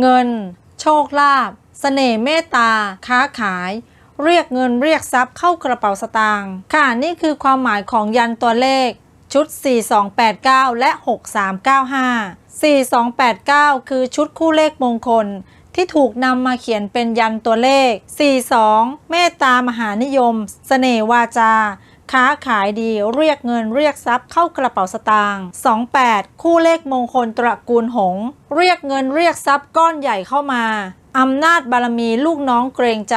เงิน โชคลาภเสน่ห์เมตตา ค้าขาย เรียกเงินเรียกทรัพย์เข้ากระเป๋าสตางค์ค่ะนี่คือความหมายของยันตัวเลข ชุด 4289 และ 6395 4289 คือชุดคู่เลขมงคล ที่ถูกนำมาเขียนเป็นยันตัวเลข 42 เมตตามหานิยมเสน่ห์วาจา ค้าขายดีเรียกเงินเรียกทรัพย์เข้ากระเป๋าสตางค์ 28 คู่เลขมงคลตระกูลหง เรียกเงินเรียกทรัพย์ก้อนใหญ่เข้ามา อำนาจบารมีลูกน้องเกรงใจ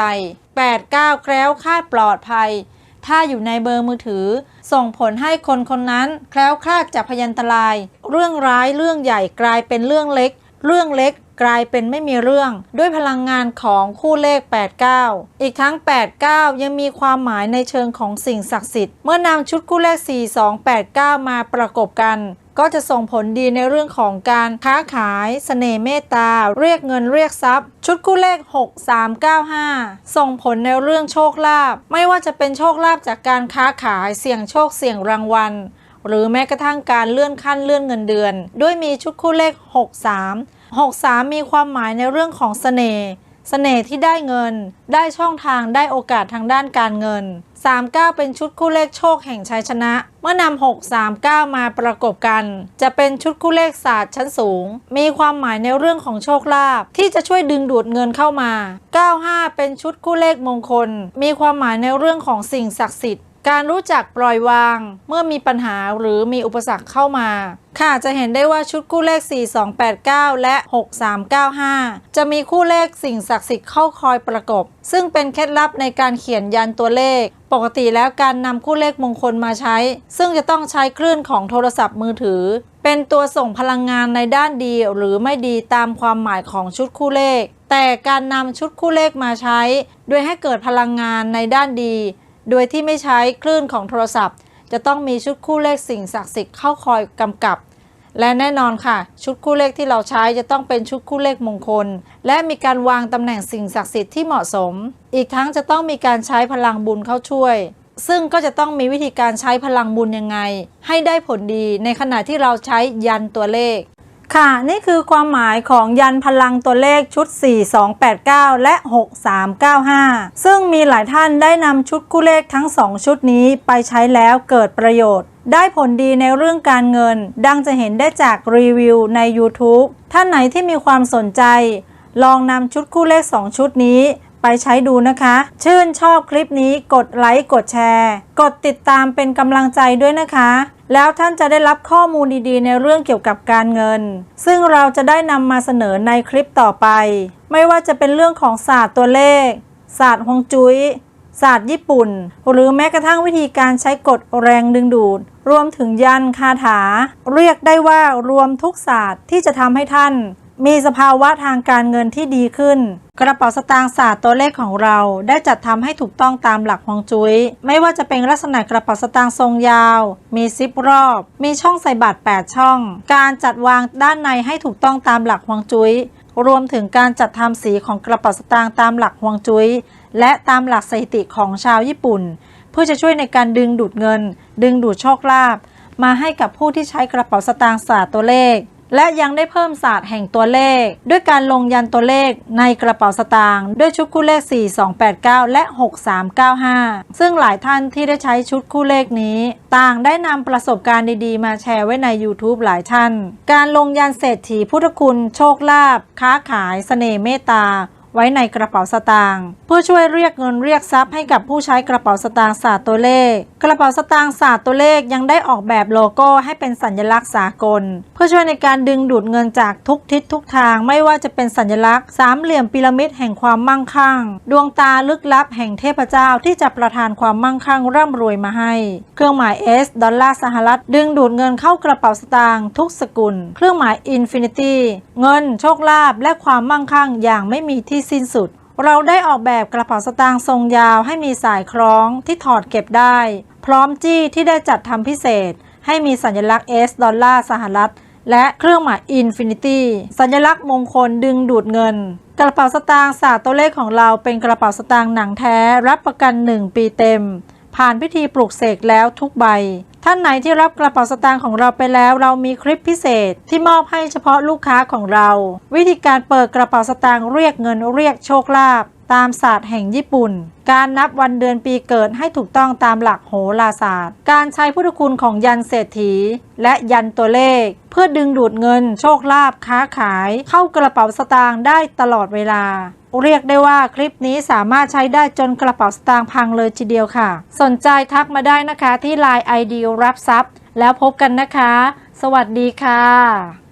89 แคล้วคลาดปลอดภัย ถ้าอยู่ในเบอร์มือถือ ส่งผลให้คนคนนั้นแคล้วคลาดจากพยันตราย เรื่องร้ายเรื่องใหญ่กลายเป็นเรื่องเล็ก เรื่องเล็ก กลายเป็นไม่มีเรื่องด้วยพลังงานของคู่เลข 89 อีกทั้ง 89 ยังมีความหมายในเชิงของสิ่งศักดิ์สิทธิ์เมื่อนำชุดคู่เลข 4289 มาประกบกันก็จะส่งผลดีในเรื่องของการค้าขายสเสน่ห์เมตตา เรียกเงินเรียกทรัพย์ ชุดคู่เลข 6395 ส่งผลในเรื่องโชคลาภไม่ว่าจะเป็นโชคลาภจากการค้าขายเสี่ยงโชคเสี่ยงรางวัล หรือแม้กระทั่งการเลื่อนขั้นเลื่อนเงินเดือน ด้วยมีชุดคู่เลข 63 63 มีความหมายในเรื่องของเสน่ห์เสน่ห์ที่ได้เงิน ได้ช่องทางได้โอกาสทางด้านการเงิน 39 เป็นชุดคู่เลขโชคแห่งชัยชนะ เมื่อนำ6 3 9 มาประกบกัน จะเป็นชุดคู่เลขศาสตร์ชั้นสูง มีความหมายในเรื่องของโชคลาภที่จะช่วยดึงดูดเงินเข้ามา 95 เป็นชุดคู่เลขมงคล มีความหมายในเรื่องของสิ่งศักดิ์สิทธิ์ การรู้จักปล่อยวางเมื่อมีปัญหาหรือมีอุปสรรคเข้ามา ค่ะจะเห็นได้ว่าชุดคู่เลข 4289 และ 6395 จะมีคู่เลขสิ่งศักดิ์สิทธิ์เข้าคอยประกบ ซึ่งเป็นเคล็ดลับในการเขียนยันตัวเลข ปกติแล้วการนำคู่เลขมงคลมาใช้ ซึ่งจะต้องใช้คลื่นของโทรศัพท์มือถือ เป็นตัวส่งพลังงานในด้านดีหรือไม่ดีตามความหมายของชุดคู่เลข แต่การนำชุดคู่เลขมาใช้ โดยให้เกิดพลังงานในด้านดี โดยที่ไม่ใช้คลื่นของโทรศัพท์ จะต้องมีชุดคู่เลขสิ่งศักดิ์สิทธิ์เข้าคอยกำกับ และแน่นอนค่ะ ชุดคู่เลขที่เราใช้จะต้องเป็นชุดคู่เลขมงคล และมีการวางตำแหน่งสิ่งศักดิ์สิทธิ์ที่เหมาะสม อีกทั้งจะต้องมีการใช้พลังบุญเข้าช่วยซึ่งก็จะต้องมีวิธีการใช้พลังบุญยังไง ให้ได้ผลดีในขณะที่เราใช้ยันตัวเลข ค่ะ นี่คือความหมายของยันพลังตัวเลขชุด 4289 และ 6395 ซึ่งมีหลายท่านได้นำชุดคู่เลขทั้ง 2 ชุดนี้ไปใช้แล้วเกิดประโยชน์ ได้ผลดีในเรื่องการเงิน ดังจะเห็นได้จากรีวิวใน YouTube ท่านไหนที่มีความสนใจ ลองนำชุดคู่เลข 2 ชุดนี้ไปใช้ดูนะคะ ชื่นชอบคลิปนี้กดไลค์กดแชร์ กดติดตามเป็นกำลังใจด้วยนะคะ แล้วท่านจะได้รับข้อมูลดีๆ ในเรื่องเกี่ยวกับการเงิน ซึ่งเราจะได้นำมาเสนอในคลิปต่อไป ไม่ว่าจะเป็นเรื่องของศาสตร์ตัวเลข ศาสตร์ฮวงจุ้ยศาสตร์ญี่ปุ่น หรือแม้กระทั่งวิธีการใช้กฎแรงดึงดูด รวมถึงยันคาถา เรียกได้ว่ารวมทุกศาสตร์ที่จะทำให้ท่าน มีสภาวะทางการเงินที่ดีขึ้น กระเป๋าสตางค์ศาสตร์ตัวเลขของเรา ได้จัดทำให้ถูกต้องตามหลักฮวงจุ้ย ไม่ว่าจะเป็นลักษณะกระเป๋าสตางค์ทรงยาว มีซิปรอบ มีช่องใส่บัตร 8 ช่อง การจัดวางด้านในให้ถูกต้องตามหลักฮวงจุ้ย รวมถึงการจัดทำสีของกระเป๋าสตางค์ตามหลักฮวงจุ้ย และตามหลักสถิติของชาวญี่ปุ่น เพื่อจะช่วยในการดึงดูดเงิน ดึงดูดโชคลาภมาให้กับผู้ที่ใช้กระเป๋าสตางค์ศาสตร์ตัวเลข และยังได้เพิ่มศาสตร์แห่งตัวเลข ด้วยการลงยันตัวเลขในกระเป๋าสตางค์ด้วยชุดคู่เลข 4289 และ 6395 ซึ่งหลายท่านที่ได้ใช้ชุดคู่เลขนี้ ต่างได้นำประสบการณ์ดีๆ มาแชร์ไว้ใน YouTube หลายท่าน การลงยันเศรษฐีพุทธคุณ โชคลาภค้าขายเสน่ห์เมตตา ไว้ในกระเป๋าสตางค์เพื่อช่วยเรียกเงินเรียกทรัพย์ให้กับผู้ใช้กระเป๋าสตางค์ศาสตร์ตัวเลข กระเป๋าสตางค์ศาสตร์ตัวเลขยังได้ออกแบบโลโก้ให้เป็นสัญลักษณ์สากล เพื่อช่วยในการดึงดูดเงินจากทุกทิศทุกทาง ไม่ว่าจะเป็นสัญลักษณ์สามเหลี่ยมพีระมิดแห่งความมั่งคั่ง ดวงตาลึกลับแห่งเทพเจ้าที่จะประทานความมั่งคั่งร่ำรวยมาให้ เครื่องหมาย S ดอลลาร์สหรัฐดึงดูดเงินเข้ากระเป๋าสตางค์ทุกสกุล เครื่องหมาย Infinity เงินโชคลาภและความมั่งคั่งอย่างไม่มีที่สิ้นสุด เราได้ออกแบบกระเป๋าสตางค์ทรงยาวให้มีสายคล้องที่ถอดเก็บได้ พร้อมจี้ที่ได้จัดทำพิเศษ ให้มีสัญลักษณ์ S ดอลลาร์สหรัฐและเครื่องหมาย Infinity สัญลักษณ์มงคลดึงดูดเงิน กระเป๋าสตางค์ศาสตร์ตัวเลขของเราเป็นกระเป๋าสตางค์หนังแท้รับประกัน 1 ปีเต็ม ผ่านพิธีปลูกเสกแล้วทุกใบ ท่านไหนที่รับกระเป๋าสตางค์ของเราไปแล้ว เรามีคลิปพิเศษที่มอบให้เฉพาะลูกค้าของเรา วิธีการเปิดกระเป๋าสตางค์เรียกเงินเรียกโชคลาภตามศาสตร์แห่งญี่ปุ่น การนับวันเดือนปีเกิดให้ถูกต้องตามหลักโหราศาสตร์ การใช้พุทธคุณของยันเศรษฐี และยันตัวเลข เพื่อดึงดูดเงินโชคลาภค้าขาย เข้ากระเป๋าสตางค์ได้ตลอดเวลา เรียกได้ว่าคลิปนี้สามารถใช้ได้จนกระเป๋าสตางค์พังเลยทีเดียวค่ะ สนใจทักมาได้นะคะที่ Line ID รับทรัพย์ แล้วพบกันนะคะ สวัสดีค่ะ